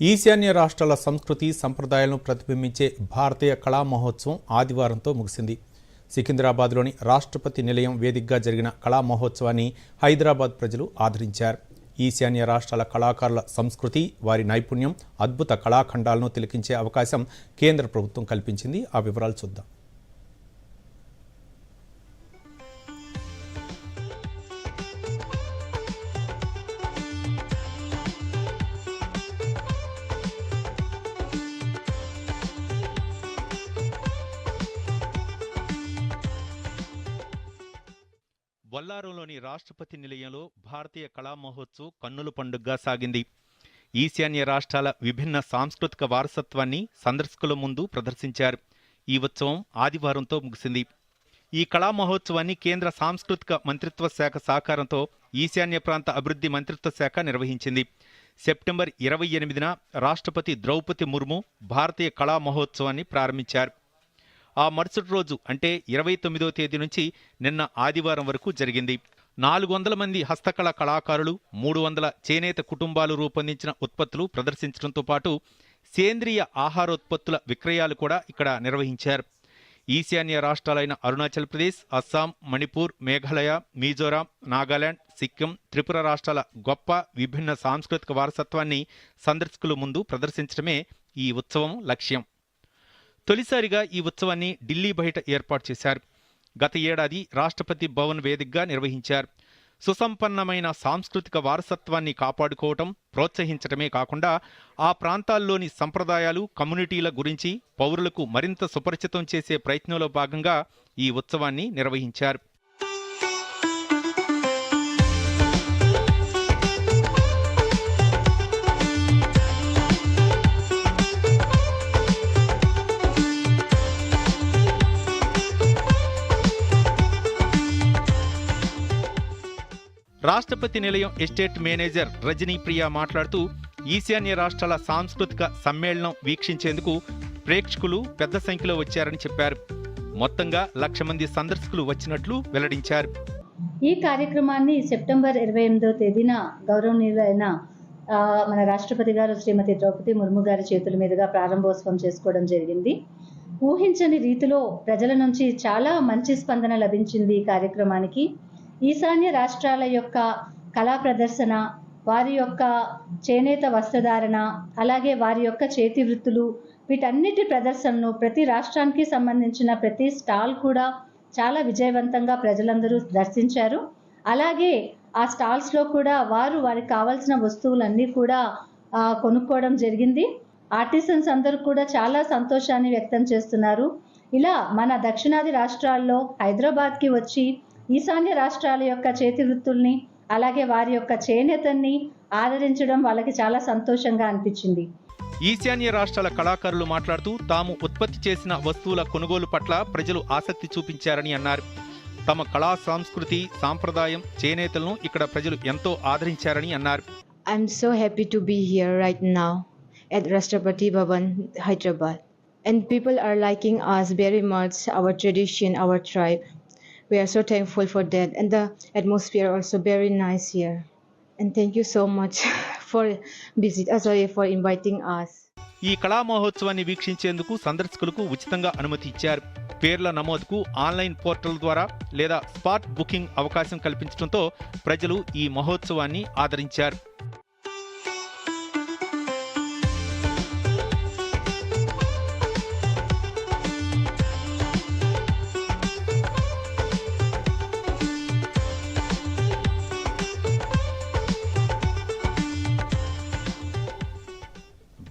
ఈశాన్య రాష్ట్రాల సంస్కృతి సంప్రదాయాలను ప్రతిబింబించే భారతీయ కళా మహోత్సవం ఆదివారంతో ముగిసింది. సికింద్రాబాద్లోని రాష్ట్రపతి నిలయం వేదికగా జరిగిన కళా మహోత్సవాన్ని హైదరాబాద్ ప్రజలు ఆదరించారు. ఈశాన్య రాష్ట్రాల కళాకారుల సంస్కృతి వారి నైపుణ్యం అద్భుత కళాఖండాలను తిలకించే అవకాశం కేంద్ర ప్రభుత్వం కల్పించింది. ఆ వివరాలు చూద్దాం. బొల్లారంలోని రాష్ట్రపతి నిలయంలో భారతీయ కళా మహోత్సవ్ కన్నుల పండుగగా సాగింది. ఈశాన్య రాష్ట్రాల విభిన్న సాంస్కృతిక వారసత్వాన్ని సందర్శకుల ముందు ప్రదర్శించారు. ఈ ఉత్సవం ఆదివారంతో ముగిసింది. ఈ కళా మహోత్సవాన్ని కేంద్ర సాంస్కృతిక మంత్రిత్వ శాఖ సహకారంతో ఈశాన్య ప్రాంత అభివృద్ధి మంత్రిత్వ శాఖ నిర్వహించింది. సెప్టెంబర్ ఇరవై ఎనిమిదిన రాష్ట్రపతి ద్రౌపది ముర్ము భారతీయ కళా మహోత్సవాన్ని ప్రారంభించారు. ఆ మరుసటి రోజు అంటే ఇరవై తొమ్మిదో తేదీ నుంచి నిన్న ఆదివారం వరకు జరిగింది. నాలుగు వందల మంది హస్తకళ కళాకారులు మూడు వందల చేనేత కుటుంబాలు రూపొందించిన ఉత్పత్తులు ప్రదర్శించడంతో పాటు సేంద్రియ ఆహారోత్పత్తుల విక్రయాలు కూడా ఇక్కడ నిర్వహించారు. ఈశాన్య రాష్ట్రాలైన అరుణాచల్ ప్రదేశ్ అస్సాం మణిపూర్ మేఘాలయ మిజోరాం నాగాలాండ్ సిక్కిం త్రిపుర రాష్ట్రాల గొప్ప విభిన్న సాంస్కృతిక వారసత్వాన్ని సందర్శకుల ముందు ప్రదర్శించడమే ఈ ఉత్సవం లక్ష్యం. తొలిసారిగా ఈ ఉత్సవాన్ని ఢిల్లీ బయట ఏర్పాటు చేశారు. గత ఏడాది రాష్ట్రపతి భవన్ వేదికగా నిర్వహించారు. సుసంపన్నమైన సాంస్కృతిక వారసత్వాన్ని కాపాడుకోవటం ప్రోత్సహించటమే కాకుండా ఆ ప్రాంతాల్లోని సంప్రదాయాలు కమ్యూనిటీల గురించి పౌరులకు మరింత సుపరిచితం చేసే ప్రయత్నంలో భాగంగా ఈ ఉత్సవాన్ని నిర్వహించారు. రాష్ట్రపతి నిలయం ఎస్టేట్ మేనేజర్ రజనీ ప్రియా మాట్లాడుతూ ఈశాన్య రాష్ట్రాల సాంస్కృతిక సమ్మేళనం వీక్షించేందుకు ప్రేక్షకులు పెద్ద సంఖ్యలో వచ్చారని చెప్పారు. మొత్తంగా లక్ష మంది సందర్శకులు వచ్చినట్లు వెల్లడించారు. ఈ కార్యక్రమాన్ని సెప్టెంబర్ ఇరవై ఎనిమిదో తేదీన గౌరవనీయులైన మన రాష్ట్రపతి గారు శ్రీమతి ద్రౌపది ముర్ము గారి చేతుల మీదుగా ప్రారంభోత్సవం చేసుకోవడం జరిగింది. ఊహించని రీతిలో ప్రజల నుంచి చాలా మంచి స్పందన లభించింది ఈ కార్యక్రమానికి. ఈశాన్య రాష్ట్రాల యొక్క కళా ప్రదర్శన వారి యొక్క చేనేత వస్త్రధారణ అలాగే వారి యొక్క చేతి వృత్తులు వీటన్నిటి ప్రదర్శనను ప్రతి రాష్ట్రానికి సంబంధించిన ప్రతి స్టాల్ కూడా చాలా విజయవంతంగా ప్రజలందరూ దర్శించారు. అలాగే ఆ స్టాల్స్లో కూడా వారు వారికి కావాల్సిన వస్తువులన్నీ కూడా కొనుక్కోవడం జరిగింది. ఆర్టిసన్స్ అందరూ కూడా చాలా సంతోషాన్ని వ్యక్తం చేస్తున్నారు. ఇలా మన దక్షిణాది రాష్ట్రాల్లో హైదరాబాద్కి వచ్చి ఈశాన్య రాష్ట్రాల యొక్క చేతి వృత్తుల్ని అలాగే వారి యొక్క చేనేతల్ని ఆదరించడం వాళ్ళకి చాలా సంతోషంగా అనిపించింది ఈశాన్య రాష్ట్రాల కళాకారులు మాట్లాడుతూ తాము ఉత్పత్తి చేసిన వస్తువుల కొనుగోలు పట్ల ప్రజలు ఆసక్తి చూపించారని అన్నారు తమ కళా సంస్కృతి సాంప్రదాయం చేనేతలను ఇక్కడ ప్రజలు ఎంతో ఆదరించారని అన్నారు I'm so happy to be here right now at Rashtrapati Bhavan, Hyderabad. And people are liking us very much, our tradition, our tribe. We are so thankful for that. And the atmosphere also very nice here. And thank you so much for visit, uh, sorry, for inviting us. ఈ కళా మహోత్సవాన్ని వీక్షించేందుకు సందర్శకులకు ఉచితంగా అనుమతి ఇచ్చారు పేర్ల నమోదుకు online portal ద్వారా లేదా స్పాట్ బుకింగ్ అవకాశం కల్పించడంతో ప్రజలు ఈ మహోత్సవాన్ని ఆదరించారు